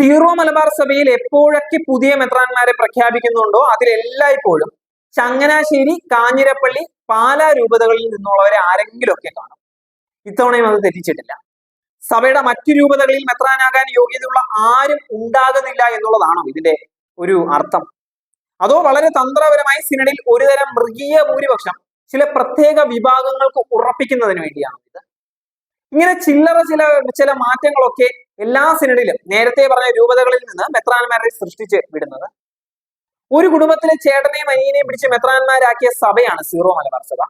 Zero Malabar സഭയിൽ എപ്പോഴൊക്കെ പുതിയ മെത്രാന്മാരെ പ്രഖ്യാപിക്കുന്നുണ്ടോ അതിലെല്ലായ്പ്പോഴും ചങ്ങനാശ്ശേരി കാഞ്ഞിരപ്പള്ളി പാലാ രൂപതകളിൽ നിന്നുള്ളവരെ ആരെങ്കിലുമൊക്കെ കാണും. ഇത്തവണയും അത് തെറ്റിച്ചിട്ടില്ല. സഭയുടെ മറ്റു രൂപതകളിൽ മെത്രാനാകാൻ യോഗ്യതയുള്ള ആരും ഉണ്ടാകുന്നില്ല എന്നുള്ളതാണോ ഇതിന്റെ ഒരു അർത്ഥം? അതോ വളരെ തന്ത്രപരമായി സിനഡിൽ ഒരുതരം മൃഗീയ ഭൂരിപക്ഷം ചില പ്രത്യേക വിഭാഗങ്ങൾക്ക് ഉറപ്പിക്കുന്നതിന് വേണ്ടിയാണ് ഇത്? ഇങ്ങനെ ചില്ലറ ചില ചില മാറ്റങ്ങളൊക്കെ എല്ലാ സിനഡിലും നേരത്തെ പറഞ്ഞ രൂപതകളിൽ നിന്ന് മെത്രാൻമാരെ സൃഷ്ടിച്ച് വിടുന്നത്. ഒരു കുടുംബത്തിലെ ചേട്ടനെയും അനിയനെയും പിടിച്ച് മെത്രാന്മാരാക്കിയ സഭയാണ് സീറോ മലബാർ സഭ.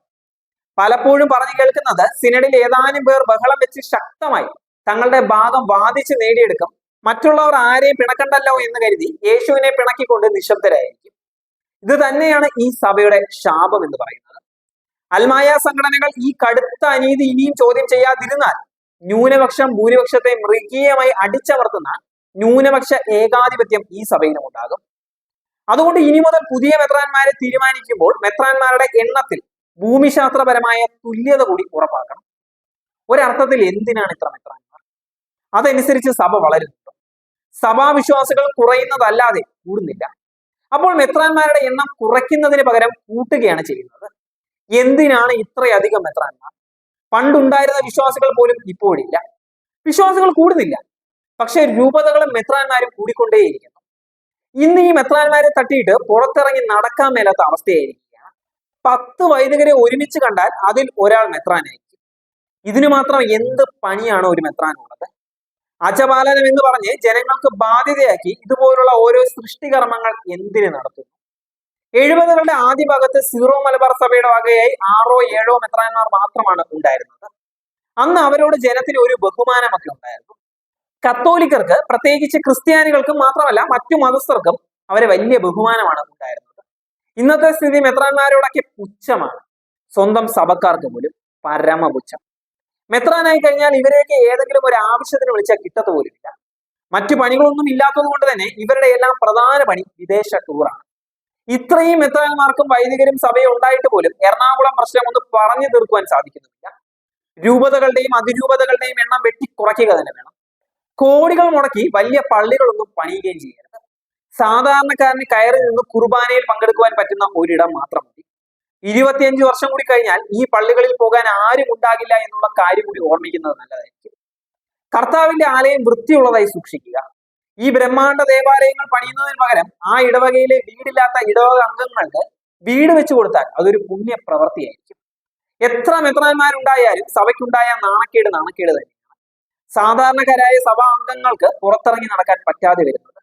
പലപ്പോഴും പറഞ്ഞു കേൾക്കുന്നത് സിനഡിൽ ഏതാനും പേർ ബഹളം വെച്ച് ശക്തമായി തങ്ങളുടെ ഭാഗം വാദിച്ച് നേടിയെടുക്കും. മറ്റുള്ളവർ ആരെയും പിണക്കണ്ടല്ലോ എന്ന് കരുതി യേശുവിനെ പിണക്കിക്കൊണ്ട് നിശബ്ദരായിരിക്കും. ഇത് തന്നെയാണ് ഈ സഭയുടെ ശാപം എന്ന് പറയുന്നത്. അൽമായ സംഘടനകൾ ഈ കടുത്ത അനീതി ഇനിയും ചോദ്യം ചെയ്യാതിരുന്നാൽ ന്യൂനപക്ഷം ഭൂരിപക്ഷത്തെ മൃഗീയമായി അടിച്ചമർത്തുന്ന ന്യൂനപക്ഷ ഏകാധിപത്യം ഈ സഭയിലും ഉണ്ടാകും. അതുകൊണ്ട് ഇനി മുതൽ പുതിയ മെത്രാന്മാരെ തീരുമാനിക്കുമ്പോൾ മെത്രാന്മാരുടെ എണ്ണത്തിൽ ഭൂമിശാസ്ത്രപരമായ തുല്യത കൂടി ഉറപ്പാക്കണം. ഒരർത്ഥത്തിൽ എന്തിനാണ് ഇത്ര മെത്രാന്മാർ? അതനുസരിച്ച് സഭ വളരുന്നുണ്ട് സഭാവിശ്വാസികൾ കുറയുന്നതല്ലാതെ കൂടുന്നില്ല. അപ്പോൾ മെത്രാന്മാരുടെ എണ്ണം കുറയ്ക്കുന്നതിന് പകരം കൂട്ടുകയാണ് ചെയ്യുന്നത്. എന്തിനാണ് ഇത്രയധികം മെത്രാന്മാർ പണ്ടുണ്ടായിരുന്ന വിശ്വാസികൾ പോലും ഇപ്പോഴില്ല വിശ്വാസികൾ കൂടുന്നില്ല. പക്ഷേ രൂപതകളും മെത്രാന്മാരും കൂടിക്കൊണ്ടേയിരിക്കുന്നു. ഇന്ന് ഈ മെത്രാന്മാരെ തട്ടിയിട്ട് പുറത്തിറങ്ങി നടക്കാൻ മേലാത്ത അവസ്ഥയായിരിക്കുകയാണ്. പത്ത് വൈദികരെ ഒരുമിച്ച് കണ്ടാൽ അതിൽ ഒരാൾ മെത്രാനായിരിക്കും. ഇതിനു മാത്രം എന്ത് പണിയാണ് ഒരു മെത്രാനുള്ളത്? അജപാലനം എന്ന് പറഞ്ഞ് ജനങ്ങൾക്ക് ബാധ്യതയാക്കി ഇതുപോലുള്ള ഓരോ സൃഷ്ടികർമ്മങ്ങൾ എന്തിനു നടത്തുന്നു? എഴുപതുകളുടെ ആദ്യ ഭാഗത്ത് സീറോ മലബാർ സഭയുടെ വകയായി ആറോ ഏഴോ മെത്രാന്മാർ മാത്രമാണ് ഉണ്ടായിരുന്നത്. അന്ന് അവരോട് ജനത്തിന് ഒരു ബഹുമാനമൊക്കെ ഉണ്ടായിരുന്നു. കത്തോലിക്കർക്ക് പ്രത്യേകിച്ച് ക്രിസ്ത്യാനികൾക്കും മാത്രമല്ല മറ്റു മതസ്ഥർക്കും അവരെ വലിയ ബഹുമാനമാണ് ഉണ്ടായിരുന്നത്. ഇന്നത്തെ സ്ഥിതി മെത്രാന്മാരോടൊക്കെ പുച്ഛമാണ്. സ്വന്തം സഭക്കാർക്ക് പോലും പരമപുച്ഛം. മെത്രാനായി കഴിഞ്ഞാൽ ഇവരെയൊക്കെ ഏതെങ്കിലും ഒരു ആവശ്യത്തിന് വിളിച്ചാൽ കിട്ടത്ത് പോലുമില്ല. മറ്റു പണികളൊന്നും ഇല്ലാത്തത് കൊണ്ട് തന്നെ ഇവരുടെ എല്ലാം പ്രധാന പണി വിദേശ ടൂറാണ് ഇത്രയും മെത്രാന്മാർക്കും വൈദികരും സഭയും ഉണ്ടായിട്ട് പോലും എറണാകുളം പ്രശ്നം ഒന്ന് പറഞ്ഞു തീർക്കുവാൻ സാധിക്കുന്നില്ല. രൂപതകളുടെയും അതിരൂപതകളുടെയും എണ്ണം വെട്ടി കുറയ്ക്കുക തന്നെ വേണം. കോടികൾ മുടക്കി വലിയ പള്ളികളൊന്നും പണിയുകയും ചെയ്യരുത്. സാധാരണക്കാരന് കയറി നിന്ന് കുർബാനയിൽ പങ്കെടുക്കുവാൻ പറ്റുന്ന ഒരിടം മാത്രം മതി. ഇരുപത്തിയഞ്ച് വർഷം കൂടി കഴിഞ്ഞാൽ ഈ പള്ളികളിൽ പോകാൻ ആരും ഉണ്ടാകില്ല എന്നുള്ള കാര്യം കൂടി ഓർമ്മിക്കുന്നത് നല്ലതായിരിക്കും. കർത്താവിന്റെ ആലയം വൃത്തിയുള്ളതായി സൂക്ഷിക്കുക. ഈ ബ്രഹ്മാണ്ട ദേവാലയങ്ങൾ പണിയുന്നതിന് പകരം ആ ഇടവകയിലെ വീടില്ലാത്ത ഇടവക അംഗങ്ങൾക്ക് വീട് വെച്ചു കൊടുത്താൽ അതൊരു പുണ്യ പ്രവൃത്തിയായിരിക്കും എത്ര മെത്രാന്മാരുണ്ടായാലും സഭയ്ക്കുണ്ടായ നാണക്കേട് നാണക്കേട് തന്നെയാണ്. സാധാരണക്കാരായ സഭാ അംഗങ്ങൾക്ക് പുറത്തിറങ്ങി നടക്കാൻ പറ്റാതെ വരുന്നത്.